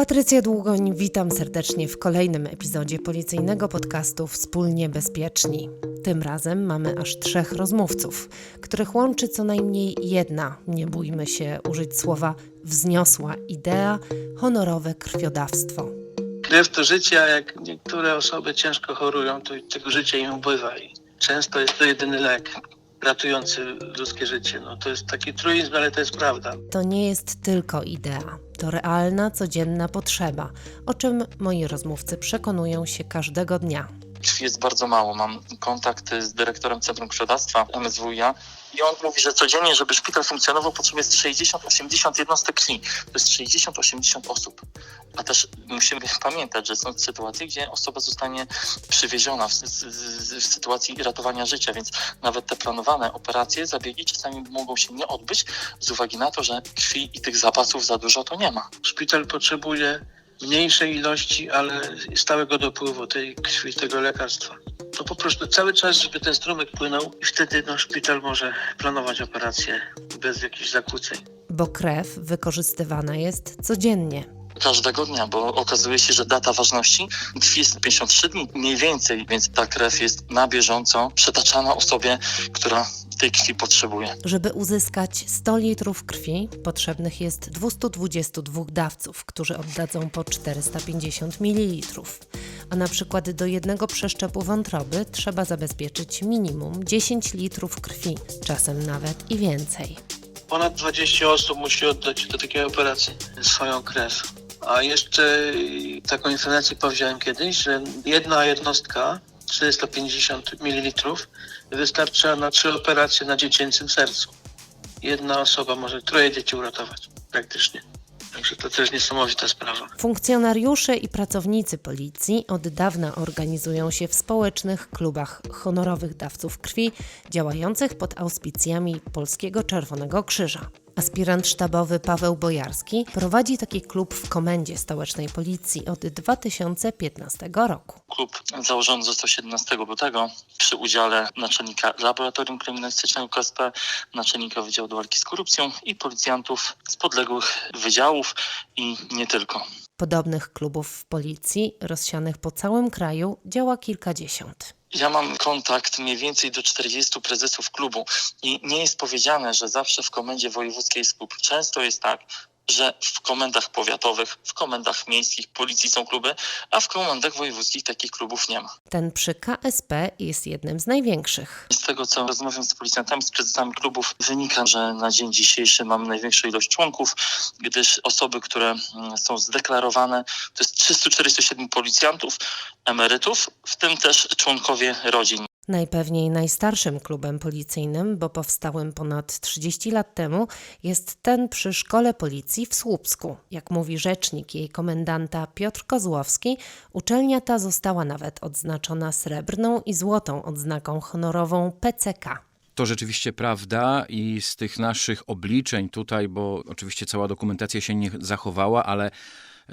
Patrycja Długoń, witam serdecznie w kolejnym epizodzie policyjnego podcastu Wspólnie Bezpieczni. Tym razem mamy aż trzech rozmówców, których łączy co najmniej jedna, nie bójmy się użyć słowa, wzniosła idea honorowe krwiodawstwo. Krew to życie, a jak niektóre osoby ciężko chorują, to tego życia im ubywa i często jest to jedyny lek ratujący ludzkie życie. No, to jest taki truizm, ale to jest prawda. To nie jest tylko idea, to realna, codzienna potrzeba, o czym moi rozmówcy przekonują się każdego dnia. jest bardzo mało. Mam kontakt z dyrektorem Centrum Krwiodawstwa MSWiA i on mówi, że codziennie, żeby szpital funkcjonował, potrzebuje 60-80 jednostek krwi. To jest 60-80 osób. A też musimy pamiętać, że są sytuacje, gdzie osoba zostanie przywieziona w, w, sytuacji ratowania życia, więc nawet te planowane operacje, zabiegi czasami mogą się nie odbyć z uwagi na to, że krwi i tych zapasów za dużo to nie ma. Szpital potrzebuje mniejszej ilości, ale stałego dopływu tej krwi, tego lekarstwa. To po prostu cały czas, żeby ten strumyk płynął i wtedy no, szpital może planować operacje bez jakichś zakłóceń. Bo krew wykorzystywana jest codziennie. Każdego dnia, bo okazuje się, że data ważności krwi jest 53 dni mniej więcej, więc ta krew jest na bieżąco przetaczana osobie, która tej krwi potrzebuje. Żeby uzyskać 100 litrów krwi, potrzebnych jest 222 dawców, którzy oddadzą po 450 ml. A na przykład do jednego przeszczepu wątroby trzeba zabezpieczyć minimum 10 litrów krwi, czasem nawet i więcej. Ponad 20 osób musi oddać do takiej operacji swoją krew. A jeszcze taką informację powiedziałem kiedyś, że jedna jednostka 450 ml wystarcza na trzy operacje na dziecięcym sercu. Jedna osoba może troje dzieci uratować praktycznie. Także to też niesamowita sprawa. Funkcjonariusze i pracownicy policji od dawna organizują się w społecznych klubach honorowych dawców krwi, działających pod auspicjami Polskiego Czerwonego Krzyża. Aspirant sztabowy Paweł Bojarski prowadzi taki klub w komendzie stołecznej policji od 2015 roku. Klub założony został 17 lutego przy udziale naczelnika Laboratorium Kryminalistycznego KSP, naczelnika Wydziału do Walki z Korupcją i policjantów z podległych wydziałów i nie tylko. Podobnych klubów w policji, rozsianych po całym kraju, działa kilkadziesiąt. Ja mam kontakt mniej więcej do 40 prezesów klubu i nie jest powiedziane, że zawsze w komendzie wojewódzkiej jest klub. Często jest tak, że w komendach powiatowych, w komendach miejskich policji są kluby, a w komendach wojewódzkich takich klubów nie ma. Ten przy KSP jest jednym z największych. Z tego, co rozmawiam z policjantami, z prezesami klubów, wynika, że na dzień dzisiejszy mamy największą ilość członków, gdyż osoby, które mm, są zdeklarowane, to jest 347 policjantów, emerytów, w tym też członkowie rodzin. Najpewniej najstarszym klubem policyjnym, bo powstałym ponad 30 lat temu, jest ten przy Szkole Policji w Słupsku. Jak mówi rzecznik jej komendanta Piotr Kozłowski, uczelnia ta została nawet odznaczona srebrną i złotą odznaką honorową PCK. To rzeczywiście prawda i z tych naszych obliczeń tutaj, bo oczywiście cała dokumentacja się nie zachowała, ale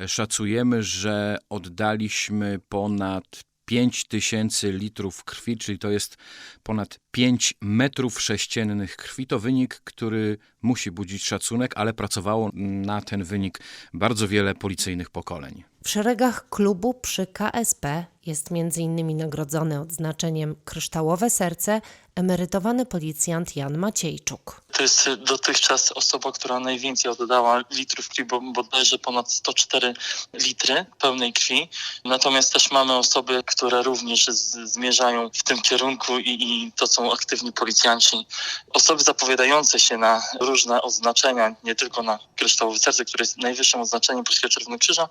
szacujemy, że oddaliśmy ponad 5 tysięcy litrów krwi, czyli to jest ponad 5 metrów sześciennych krwi. To wynik, który musi budzić szacunek, ale pracowało na ten wynik bardzo wiele policyjnych pokoleń. W szeregach klubu przy KSP jest m.in. nagrodzony odznaczeniem Kryształowe Serce emerytowany policjant Jan Maciejczuk. To jest dotychczas osoba, która najwięcej oddała litrów krwi, bo bodajże ponad 104 litry pełnej krwi. Natomiast też mamy osoby, które również zmierzają w tym kierunku i, i to są aktywni policjanci. Osoby zapowiadające się na różne odznaczenia, nie tylko na kryształowe serce, które jest najwyższym oznaczeniem Polskiego Czerwonego Krzyża.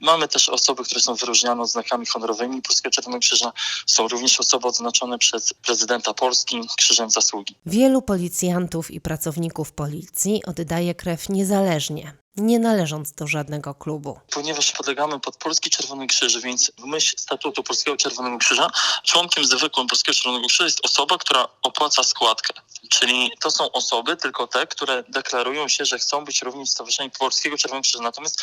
Mamy też osoby, które są wyróżniane oznakami honorowymi Polskiego Czerwonego Krzyża. Są również osoby odznaczone przez prezydenta Polski Krzyżem Zasługi. Wielu policjantów i pracowników policji oddaje krew niezależnie, nie należąc do żadnego klubu. Ponieważ podlegamy pod Polski Czerwony Krzyż, więc w myśl statutu Polskiego Czerwonego Krzyża, członkiem zwykłym Polskiego Czerwonego Krzyża jest osoba, która opłaca składkę. Czyli to są osoby, tylko te, które deklarują się, że chcą być również w Stowarzyszeniu Polskiego Czerwonego Krzyża. Natomiast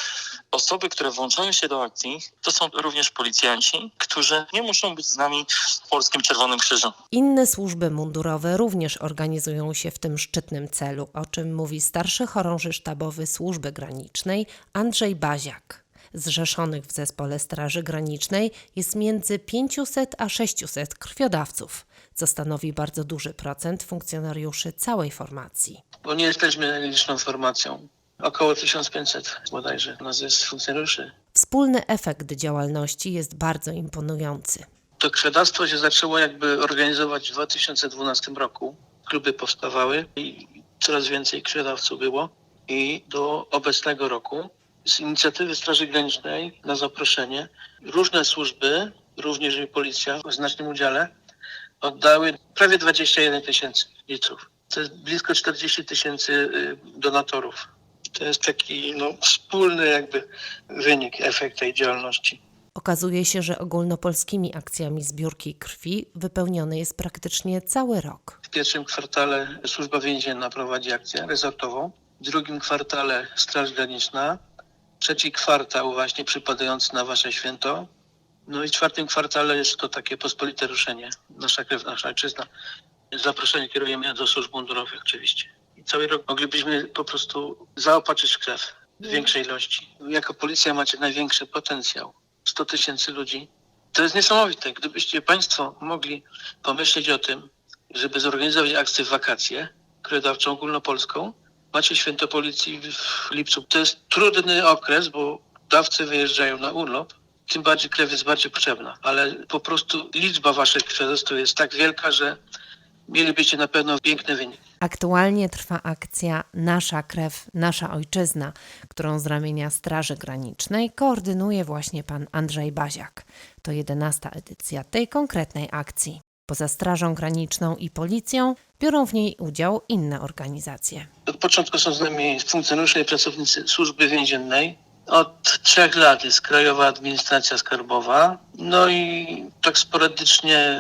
osoby, które włączają się do akcji, to są również policjanci, którzy nie muszą być z nami w Polskim Czerwonym Krzyżu. Inne służby mundurowe również organizują się w tym szczytnym celu, o czym mówi starszy chorąży sztabowy służby granicznej Andrzej Baziak. Zrzeszonych w zespole Straży Granicznej jest między 500 a 600 krwiodawców, co stanowi bardzo duży procent funkcjonariuszy całej formacji. Bo nie jesteśmy liczną formacją. Około 1500 bodajże nas jest funkcjonariuszy. Wspólny efekt działalności jest bardzo imponujący. To krwiodawstwo się zaczęło jakby organizować w 2012 roku. Kluby powstawały i coraz więcej krwiodawców było. I do obecnego roku z inicjatywy Straży Granicznej na zaproszenie różne służby, również i policja w znacznym udziale, oddały prawie 21 tysięcy litrów. To jest blisko 40 tysięcy y, donatorów. To jest taki no, wspólny jakby wynik, efekt tej działalności. Okazuje się, że ogólnopolskimi akcjami zbiórki krwi wypełniony jest praktycznie cały rok. W pierwszym kwartale Służba Więzienna prowadzi akcję rezortową, w drugim kwartale Straż Graniczna, trzeci kwartał właśnie przypadający na Wasze święto, no i w czwartym kwartale jest to takie pospolite ruszenie, nasza krew, nasza ojczyzna. Zaproszenie kierujemy do służb mundurowych oczywiście. I cały rok moglibyśmy po prostu zaopatrzyć krew w większej ilości. Jako policja macie największy potencjał. 100 tysięcy ludzi. To jest niesamowite. Gdybyście Państwo mogli pomyśleć o tym, żeby zorganizować akcję w wakacje, krwiodawczą ogólnopolską. Macie święto policji w lipcu. To jest trudny okres, bo dawcy wyjeżdżają na urlop, tym bardziej krew jest bardziej potrzebna. Ale po prostu liczba waszych krwiodawców jest tak wielka, że mielibyście na pewno piękny wynik. Aktualnie trwa akcja Nasza krew, nasza ojczyzna, którą z ramienia Straży Granicznej koordynuje właśnie pan Andrzej Baziak. To jedenasta edycja tej konkretnej akcji. Poza Strażą Graniczną i Policją biorą w niej udział inne organizacje. Od początku są z nami funkcjonariusze i pracownicy służby więziennej. Od trzech lat jest Krajowa Administracja Skarbowa. No i tak sporadycznie,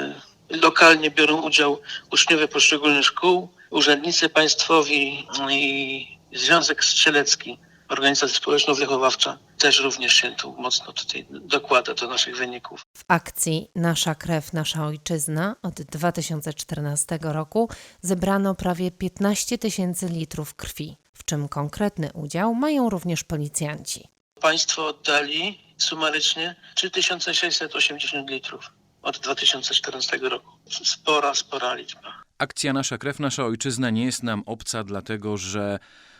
lokalnie biorą udział uczniowie poszczególnych szkół, urzędnicy państwowi i Związek Strzelecki, organizacja społeczno-wychowawcza też również się tu mocno tutaj dokłada do naszych wyników. W akcji Nasza krew, nasza ojczyzna od 2014 roku zebrano prawie 15 tysięcy litrów krwi, w czym konkretny udział mają również policjanci. Państwo oddali sumarycznie 3680 litrów od 2014 roku. Spora, spora liczba. Akcja Nasza Krew, Nasza Ojczyzna nie jest nam obca, dlatego że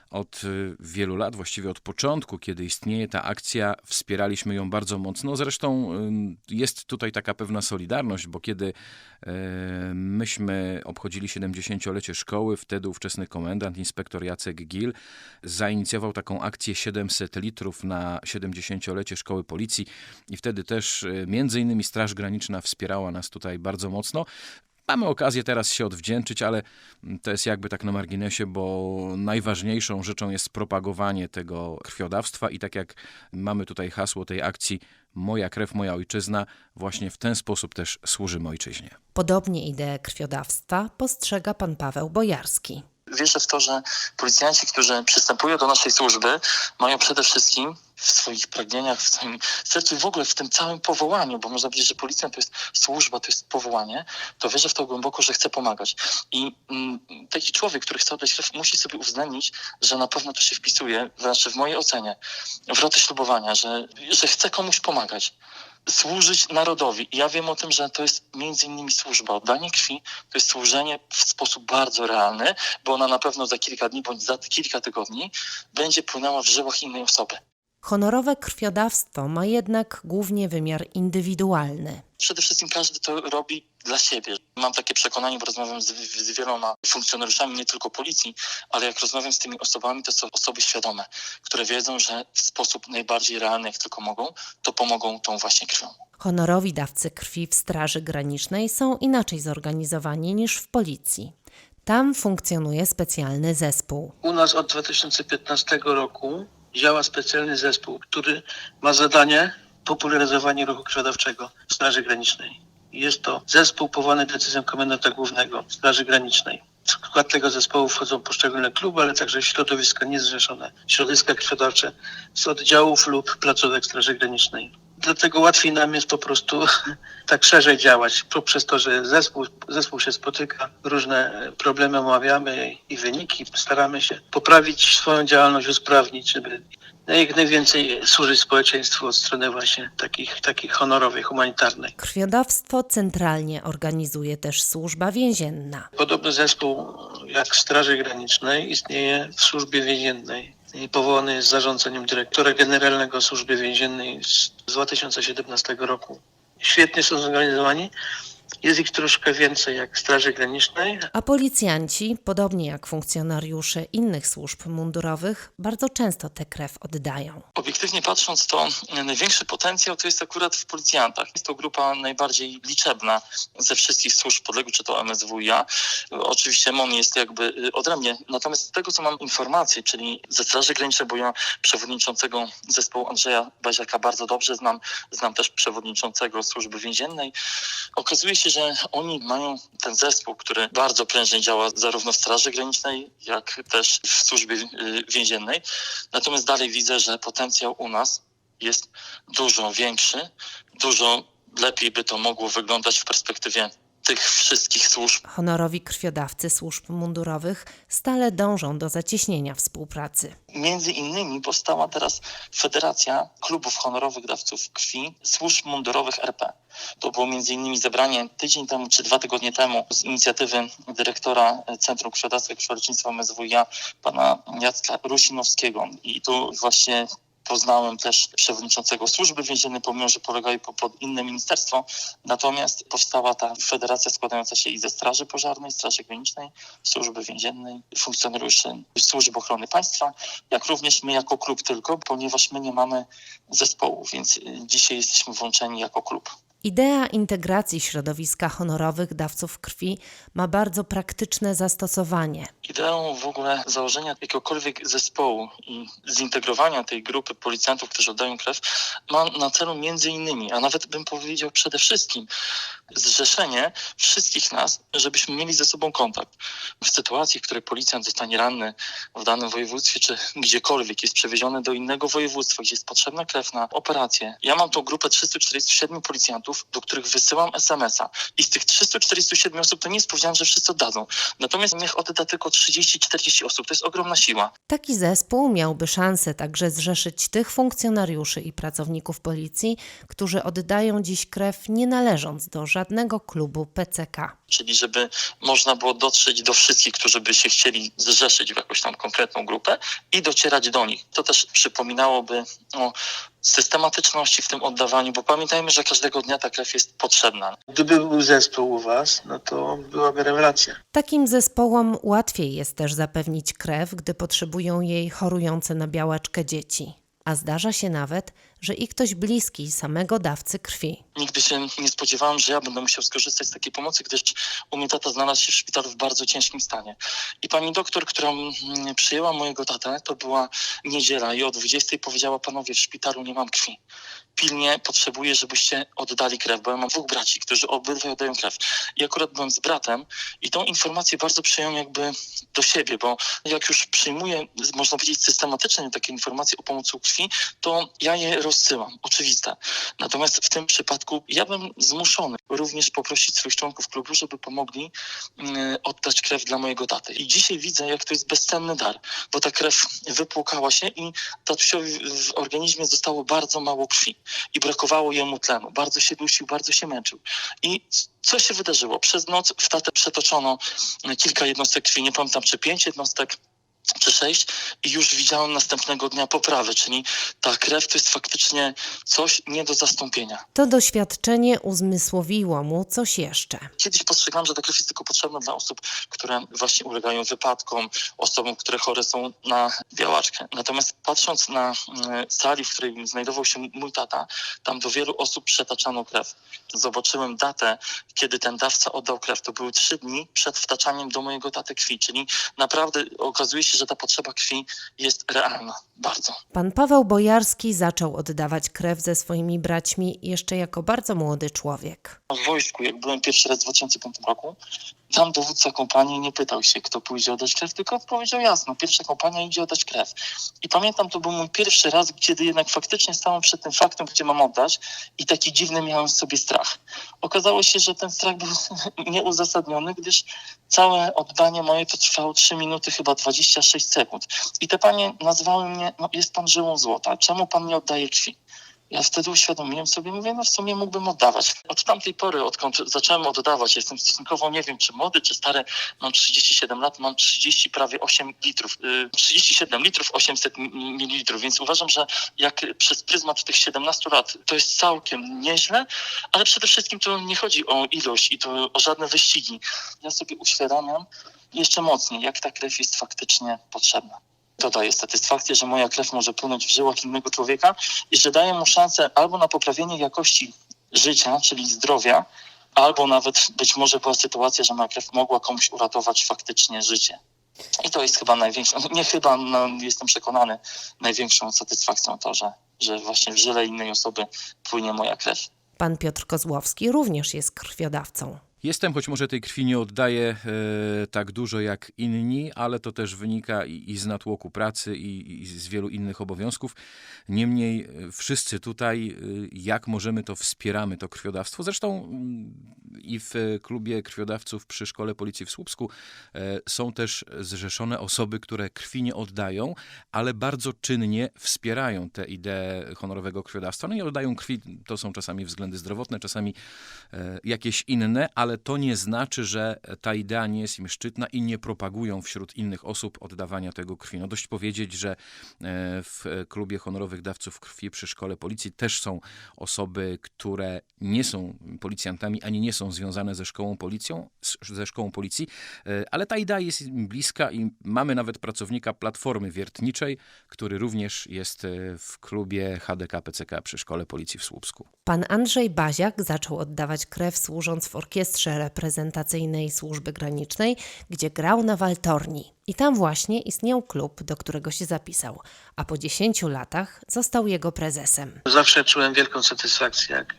od y, wielu lat, właściwie od początku, kiedy istnieje ta akcja, wspieraliśmy ją bardzo mocno. Zresztą y, jest tutaj taka pewna solidarność, bo kiedy y, myśmy obchodzili 70-lecie szkoły, wtedy ówczesny komendant, inspektor Jacek Gil, zainicjował taką akcję 700 litrów na 70-lecie szkoły policji i wtedy też między innymi Straż Graniczna wspierała nas tutaj bardzo mocno. Mamy okazję teraz się odwdzięczyć, ale to jest jakby tak na marginesie, bo najważniejszą rzeczą jest propagowanie tego krwiodawstwa i tak jak mamy tutaj hasło tej akcji Moja krew, moja ojczyzna, właśnie w ten sposób też służymy ojczyźnie. Podobnie ideę krwiodawstwa postrzega pan Paweł Bojarski. Wierzę w to, że policjanci, którzy przystępują do naszej służby, mają przede wszystkim w swoich pragnieniach, w swoim sercu i w ogóle w tym całym powołaniu, bo można powiedzieć, że policjant to jest służba, to jest powołanie, to wierzę w to głęboko, że chce pomagać. I mm, taki człowiek, który chce oddać krew, musi sobie uwzględnić, że na pewno to się wpisuje, znaczy w mojej ocenie, w rotę ślubowania, że, że chce komuś pomagać służyć narodowi. I ja wiem o tym, że to jest między innymi służba. Oddanie krwi to jest służenie w sposób bardzo realny, bo ona na pewno za kilka dni bądź za kilka tygodni będzie płynęła w żyłach innej osoby. Honorowe krwiodawstwo ma jednak głównie wymiar indywidualny. Przede wszystkim każdy to robi dla siebie. Mam takie przekonanie, bo rozmawiam z, z wieloma funkcjonariuszami nie tylko policji, ale jak rozmawiam z tymi osobami, to są osoby świadome, które wiedzą, że w sposób najbardziej realny, jak tylko mogą, to pomogą tą właśnie krwią. Honorowi dawcy krwi w Straży Granicznej są inaczej zorganizowani niż w policji. Tam funkcjonuje specjalny zespół. U nas od 2015 roku działa specjalny zespół, który ma zadanie popularyzowanie ruchu krwiodawczego w Straży Granicznej. Jest to zespół powołany decyzją komendanta głównego Straży Granicznej. W skład tego zespołu wchodzą poszczególne kluby, ale także środowiska niezrzeszone, środowiska krwiodawcze z oddziałów lub placówek Straży Granicznej. Dlatego łatwiej nam jest po prostu tak szerzej działać, poprzez to, że zespół, zespół się spotyka, różne problemy omawiamy i wyniki staramy się poprawić swoją działalność, usprawnić, żeby jak najwięcej służyć społeczeństwu od strony właśnie takich, takich honorowej, humanitarnej. Krwiodawstwo centralnie organizuje też służba więzienna. Podobny zespół jak w Straży Granicznej istnieje w służbie więziennej. Powołany jest zarządzeniem dyrektora generalnego służby więziennej z 2017 roku. Świetnie są zorganizowani. Jest ich troszkę więcej jak Straży Granicznej, A policjanci, podobnie jak funkcjonariusze innych służb mundurowych, bardzo często tę krew oddają. Obiektywnie patrząc, to największy potencjał to jest akurat w policjantach. Jest to grupa najbardziej liczebna ze wszystkich służb podległych, czy to MSWiA. Oczywiście MON jest jakby y, odrębnie. Natomiast z tego, co mam informacje, czyli ze Straży Granicznej, bo ja przewodniczącego zespołu Andrzeja Baziaka bardzo dobrze znam, znam też przewodniczącego służby więziennej. Okazuje się, że oni mają ten zespół, który bardzo prężnie działa zarówno w Straży Granicznej, jak też w służbie y, więziennej. Natomiast dalej widzę, że potencjał u nas jest dużo większy, dużo lepiej by to mogło wyglądać w perspektywie tych wszystkich służb. Honorowi krwiodawcy służb mundurowych stale dążą do zacieśnienia współpracy. Między innymi powstała teraz Federacja Klubów Honorowych Dawców Krwi Służb Mundurowych RP. To było między innymi zebranie tydzień temu czy dwa tygodnie temu z inicjatywy dyrektora Centrum Krwiodawstwa i Krwiolecznictwa MSWiA, pana Jacka Rusinowskiego. I tu właśnie poznałem też przewodniczącego służby więziennej, pomimo że polegają po- pod inne ministerstwo. Natomiast powstała ta federacja składająca się i ze Straży Pożarnej, Straży Granicznej, Służby Więziennej, funkcjonariuszy Służby Ochrony Państwa, jak również my jako klub tylko, ponieważ my nie mamy zespołu, więc y, dzisiaj jesteśmy włączeni jako klub. Idea integracji środowiska honorowych dawców krwi ma bardzo praktyczne zastosowanie. Ideą w ogóle założenia jakiegokolwiek zespołu i zintegrowania tej grupy policjantów, którzy oddają krew, ma na celu między innymi, a nawet bym powiedział przede wszystkim, zrzeszenie wszystkich nas, żebyśmy mieli ze sobą kontakt. W sytuacji, w której policjant zostanie ranny w danym województwie, czy gdziekolwiek jest przewieziony do innego województwa, gdzie jest potrzebna krew na operację. Ja mam tą grupę 347 policjantów, do których wysyłam SMS-a i z tych 347 osób to nie jest powiedziane, że wszyscy oddadzą. Natomiast niech odda tylko 30-40 osób. To jest ogromna siła. Taki zespół miałby szansę także zrzeszyć tych funkcjonariuszy i pracowników policji, którzy oddają dziś krew nie należąc do żadnego klubu PCK. Czyli żeby można było dotrzeć do wszystkich, którzy by się chcieli zrzeszyć w jakąś tam konkretną grupę i docierać do nich. To też przypominałoby o systematyczności w tym oddawaniu, bo pamiętajmy, że każdego dnia ta krew jest potrzebna. Gdyby był zespół u Was, no to byłaby rewelacja. Takim zespołom łatwiej jest też zapewnić krew, gdy potrzebują jej chorujące na białaczkę dzieci. A zdarza się nawet, że i ktoś bliski samego dawcy krwi. Nigdy się nie spodziewałam, że ja będę musiał skorzystać z takiej pomocy, gdyż u mnie tata znalazł się w szpitalu w bardzo ciężkim stanie. I pani doktor, która mm, przyjęła mojego tatę, to była niedziela i o 20 powiedziała panowie, w szpitalu nie mam krwi. Pilnie potrzebuję, żebyście oddali krew, bo ja mam dwóch braci, którzy obydwaj oddają krew. I akurat byłem z bratem i tą informację bardzo przyjąłem jakby do siebie, bo jak już przyjmuję, można powiedzieć, systematycznie takie informacje o pomocy krwi, to ja je rozsyłam, oczywiste. Natomiast w tym przypadku ja bym zmuszony również poprosić swoich członków klubu, żeby pomogli mm, oddać krew dla mojego taty. I dzisiaj widzę, jak to jest bezcenny dar, bo ta krew wypłukała się i tatusiowi w organizmie zostało bardzo mało krwi i brakowało jemu tlenu. Bardzo się dusił, bardzo się męczył. I co się wydarzyło? Przez noc w tatę przetoczono kilka jednostek krwi, nie pamiętam czy pięć jednostek, czy sześć i już widziałem następnego dnia poprawę, czyli ta krew to jest faktycznie coś nie do zastąpienia. To doświadczenie uzmysłowiło mu coś jeszcze. Kiedyś postrzegałem, że ta krew jest tylko potrzebna dla osób, które właśnie ulegają wypadkom, osobom, które chore są na białaczkę. Natomiast patrząc na mm, sali, w której znajdował się mój tata, tam do wielu osób przetaczano krew. Zobaczyłem datę, kiedy ten dawca oddał krew. To były trzy dni przed wtaczaniem do mojego taty krwi, czyli naprawdę okazuje się, że ta potrzeba krwi jest realna. Bardzo. Pan Paweł Bojarski zaczął oddawać krew ze swoimi braćmi jeszcze jako bardzo młody człowiek. W wojsku, jak byłem pierwszy raz w 2005 roku, Tam dowódca kompanii nie pytał się, kto pójdzie oddać krew, tylko powiedział jasno, pierwsza kompania idzie oddać krew. I pamiętam, to był mój pierwszy raz, kiedy jednak faktycznie stałem przed tym faktem, gdzie mam oddać i taki dziwny miałem w sobie strach. Okazało się, że ten strach był nieuzasadniony, gdyż całe oddanie moje to trwało 3 minuty, chyba 26 sekund. I te panie nazwały mnie, no jest pan żyłą złota, czemu pan nie oddaje krwi? Ja wtedy uświadomiłem sobie, mówię, no w sumie mógłbym oddawać. Od tamtej pory, odkąd zacząłem oddawać, jestem stosunkowo, nie wiem, czy młody, czy stary, mam 37 lat, mam 30 prawie 8 litrów, y, 37 litrów, 800 mi- mililitrów, więc uważam, że jak przez pryzmat tych 17 lat, to jest całkiem nieźle, ale przede wszystkim to nie chodzi o ilość i to o żadne wyścigi. Ja sobie uświadamiam jeszcze mocniej, jak ta krew jest faktycznie potrzebna. To daje satysfakcję, że moja krew może płynąć w żyłach innego człowieka i że daje mu szansę albo na poprawienie jakości życia, czyli zdrowia, albo nawet być może była sytuacja, że moja krew mogła komuś uratować faktycznie życie. I to jest chyba największą, nie chyba, no, jestem przekonany, największą satysfakcją to, że, że właśnie w żyle innej osoby płynie moja krew. Pan Piotr Kozłowski również jest krwiodawcą. Jestem, choć może tej krwi nie oddaję e, tak dużo jak inni, ale to też wynika i, i z natłoku pracy, i, i z wielu innych obowiązków. Niemniej e, wszyscy tutaj, e, jak możemy, to wspieramy to krwiodawstwo. Zresztą mm, i w klubie krwiodawców przy Szkole Policji w Słupsku e, są też zrzeszone osoby, które krwi nie oddają, ale bardzo czynnie wspierają tę ideę honorowego krwiodawstwa. No i oddają krwi, to są czasami względy zdrowotne, czasami e, jakieś inne, ale to nie znaczy, że ta idea nie jest im szczytna i nie propagują wśród innych osób oddawania tego krwi. No dość powiedzieć, że e, w klubie honorowych dawców krwi przy szkole policji też są osoby, które nie są policjantami, ani nie są związane ze szkołą policją, ze szkołą policji, e, ale ta idea jest im bliska i mamy nawet pracownika Platformy Wiertniczej, który również jest e, w klubie HDK PCK przy szkole policji w Słupsku. Pan Andrzej Baziak zaczął oddawać krew służąc w orkiestrze reprezentacyjnej służby granicznej, gdzie grał na waltorni. I tam właśnie istniał klub, do którego się zapisał, a po 10 latach został jego prezesem. Zawsze czułem wielką satysfakcję, jak,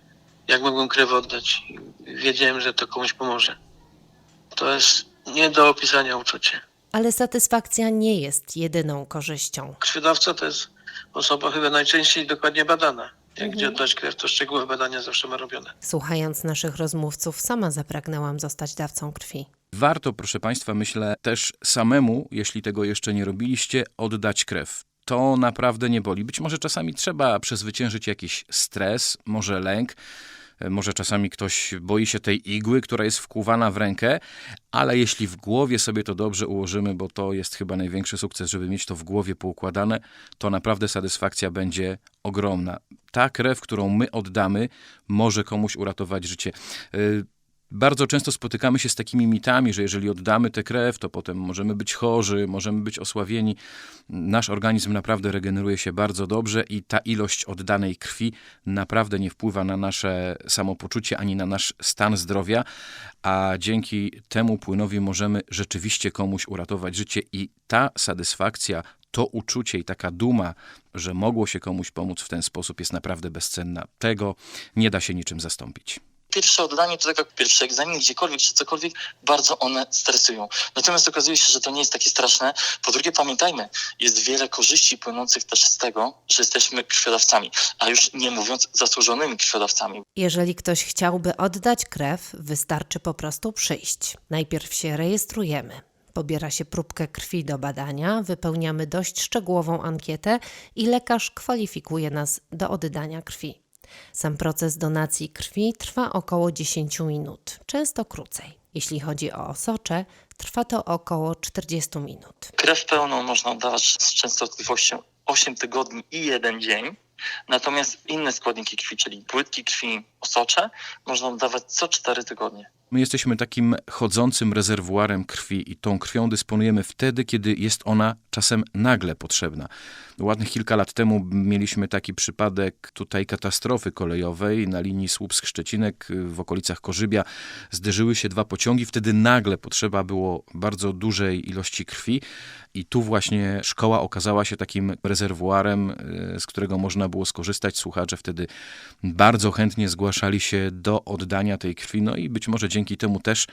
jak mogłem krew oddać. Wiedziałem, że to komuś pomoże. To jest nie do opisania uczucie. Ale satysfakcja nie jest jedyną korzyścią. Krwiodawca to jest osoba chyba najczęściej dokładnie badana. Jak gdzie oddać krew, to szczegółowe badania zawsze ma robione. Słuchając naszych rozmówców, sama zapragnęłam zostać dawcą krwi. Warto, proszę Państwa, myślę też samemu, jeśli tego jeszcze nie robiliście, oddać krew. To naprawdę nie boli. Być może czasami trzeba przezwyciężyć jakiś stres, może lęk, może czasami ktoś boi się tej igły, która jest wkłuwana w rękę, ale jeśli w głowie sobie to dobrze ułożymy, bo to jest chyba największy sukces, żeby mieć to w głowie poukładane, to naprawdę satysfakcja będzie ogromna. Ta krew, którą my oddamy, może komuś uratować życie. Bardzo często spotykamy się z takimi mitami, że jeżeli oddamy tę krew, to potem możemy być chorzy, możemy być osławieni. Nasz organizm naprawdę regeneruje się bardzo dobrze i ta ilość oddanej krwi naprawdę nie wpływa na nasze samopoczucie ani na nasz stan zdrowia, a dzięki temu płynowi możemy rzeczywiście komuś uratować życie i ta satysfakcja, to uczucie i taka duma, że mogło się komuś pomóc w ten sposób jest naprawdę bezcenna. Tego nie da się niczym zastąpić pierwsze oddanie to tak jak pierwszy egzamin, gdziekolwiek czy cokolwiek, bardzo one stresują. Natomiast okazuje się, że to nie jest takie straszne. Po drugie, pamiętajmy, jest wiele korzyści płynących też z tego, że jesteśmy krwiodawcami, a już nie mówiąc zasłużonymi krwiodawcami. Jeżeli ktoś chciałby oddać krew, wystarczy po prostu przyjść. Najpierw się rejestrujemy. Pobiera się próbkę krwi do badania, wypełniamy dość szczegółową ankietę i lekarz kwalifikuje nas do oddania krwi. Sam proces donacji krwi trwa około 10 minut, często krócej. Jeśli chodzi o osocze, trwa to około 40 minut. Krew pełną można oddawać z częstotliwością 8 tygodni i 1 dzień. Natomiast inne składniki krwi, czyli płytki krwi, osocze, można oddawać co 4 tygodnie. My jesteśmy takim chodzącym rezerwuarem krwi i tą krwią dysponujemy wtedy, kiedy jest ona czasem nagle potrzebna. Ładnych kilka lat temu mieliśmy taki przypadek tutaj katastrofy kolejowej na linii Słupsk-Szczecinek w okolicach Korzybia. Zderzyły się dwa pociągi, wtedy nagle potrzeba było bardzo dużej ilości krwi i tu właśnie szkoła okazała się takim rezerwuarem, z którego można było skorzystać. Słuchacze wtedy bardzo chętnie zgłaszali się do oddania tej krwi, no i być może dzięki dzięki temu też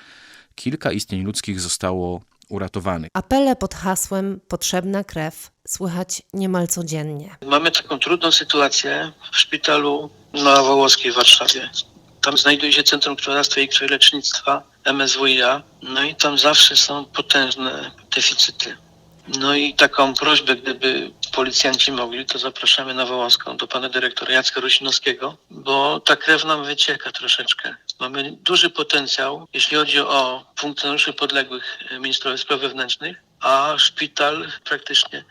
kilka istnień ludzkich zostało uratowanych. Apele pod hasłem Potrzebna krew słychać niemal codziennie. Mamy taką trudną sytuację w szpitalu na Wołoskiej w Warszawie. Tam znajduje się Centrum Krwiodawstwa i Krwiolecznictwa MSWiA. No i tam zawsze są potężne deficyty. No i taką prośbę, gdyby policjanci mogli, to zapraszamy na Wołoską do pana dyrektora Jacka Rusinowskiego, bo ta krew nam wycieka troszeczkę. Mamy duży potencjał, jeśli chodzi o funkcjonariuszy podległych e, ministrowi spraw wewnętrznych, a szpital praktycznie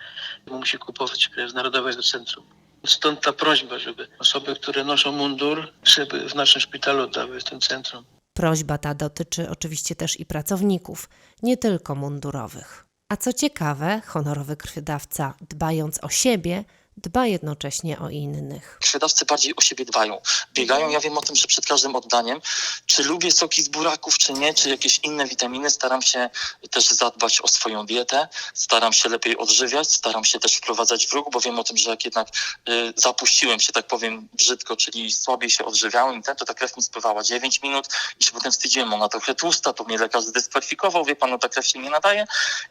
musi kupować krew z Narodowego Centrum. Stąd ta prośba, żeby osoby, które noszą mundur, żeby w naszym szpitalu oddały tym centrum. Prośba ta dotyczy oczywiście też i pracowników, nie tylko mundurowych. A co ciekawe, honorowy krwiodawca, dbając o siebie, dba jednocześnie o innych. krwiodawcy bardziej o siebie dbają. Biegają, ja wiem o tym, że przed każdym oddaniem, czy lubię soki z buraków, czy nie, czy jakieś inne witaminy, staram się też zadbać o swoją dietę, staram się lepiej odżywiać, staram się też wprowadzać w ruch, bo wiem o tym, że jak jednak y, zapuściłem się, tak powiem brzydko, czyli słabiej się odżywiałem i ten, to ta krew mi spływała 9 minut i się potem wstydziłem, ona trochę tłusta, to mnie lekarz zdyskwalifikował, wie pan, no ta krew się nie nadaje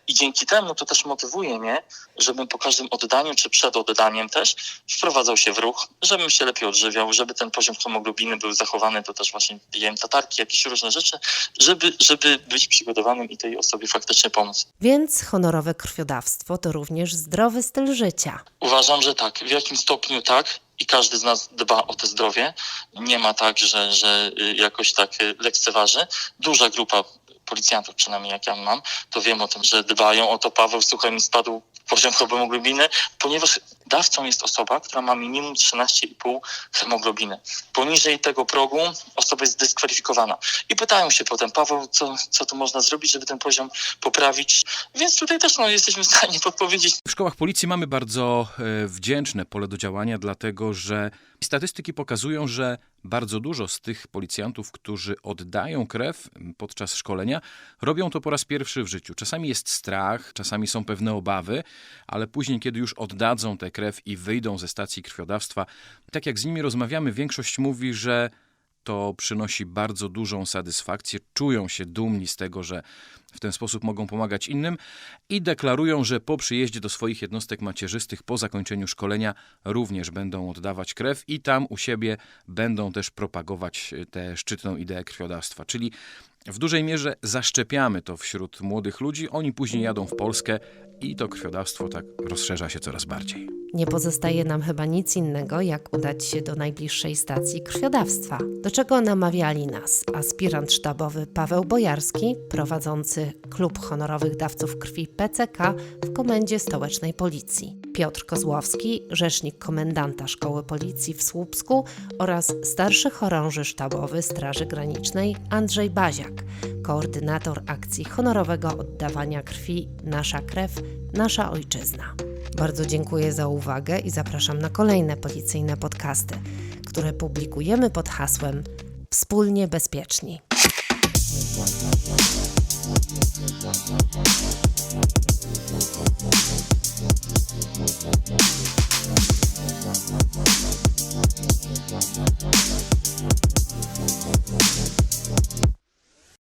i dzięki temu to też motywuje mnie, żebym po każdym oddaniu, czy przed oddaniem też wprowadzał się w ruch, żebym się lepiej odżywiał, żeby ten poziom hemoglobiny był zachowany, to też właśnie jem tatarki, jakieś różne rzeczy, żeby, żeby być przygotowanym i tej osobie faktycznie pomóc. Więc honorowe krwiodawstwo to również zdrowy styl życia. Uważam, że tak, w jakim stopniu tak i każdy z nas dba o to zdrowie. Nie ma tak, że, że y, jakoś tak y, lekceważy. Duża grupa policjantów, przynajmniej jak ja mam, to wiem o tym, że dbają o to. Paweł, słuchaj, mi spadł poziom hemoglobiny, ponieważ dawcą jest osoba, która ma minimum 13,5 hemoglobiny. Poniżej tego progu osoba jest dyskwalifikowana. I pytają się potem, Paweł, co, co tu można zrobić, żeby ten poziom poprawić? Więc tutaj też no, jesteśmy w stanie podpowiedzieć W szkołach policji mamy bardzo e, wdzięczne pole do działania, dlatego że statystyki pokazują, że bardzo dużo z tych policjantów, którzy oddają krew podczas szkolenia, robią to po raz pierwszy w życiu. Czasami jest strach, czasami są pewne obawy, ale później, kiedy już oddadzą tę krew i wyjdą ze stacji krwiodawstwa, tak jak z nimi rozmawiamy, większość mówi, że to przynosi bardzo dużą satysfakcję, czują się dumni z tego, że w ten sposób mogą pomagać innym i deklarują, że po przyjeździe do swoich jednostek macierzystych po zakończeniu szkolenia również będą oddawać krew i tam u siebie będą też propagować tę szczytną ideę krwiodawstwa. Czyli w dużej mierze zaszczepiamy to wśród młodych ludzi, oni później jadą w Polskę i to krwiodawstwo tak rozszerza się coraz bardziej. Nie pozostaje nam chyba nic innego, jak udać się do najbliższej stacji krwiodawstwa, do czego namawiali nas aspirant sztabowy Paweł Bojarski, prowadzący Klub Honorowych Dawców Krwi PCK w Komendzie Stołecznej Policji, Piotr Kozłowski, rzecznik komendanta Szkoły Policji w Słupsku oraz starszy chorąży sztabowy Straży Granicznej Andrzej Baziak, koordynator akcji honorowego oddawania krwi Nasza Krew, Nasza Ojczyzna. Bardzo dziękuję za uwagę i zapraszam na kolejne policyjne podcasty, które publikujemy pod hasłem Wspólnie Bezpieczni. Thank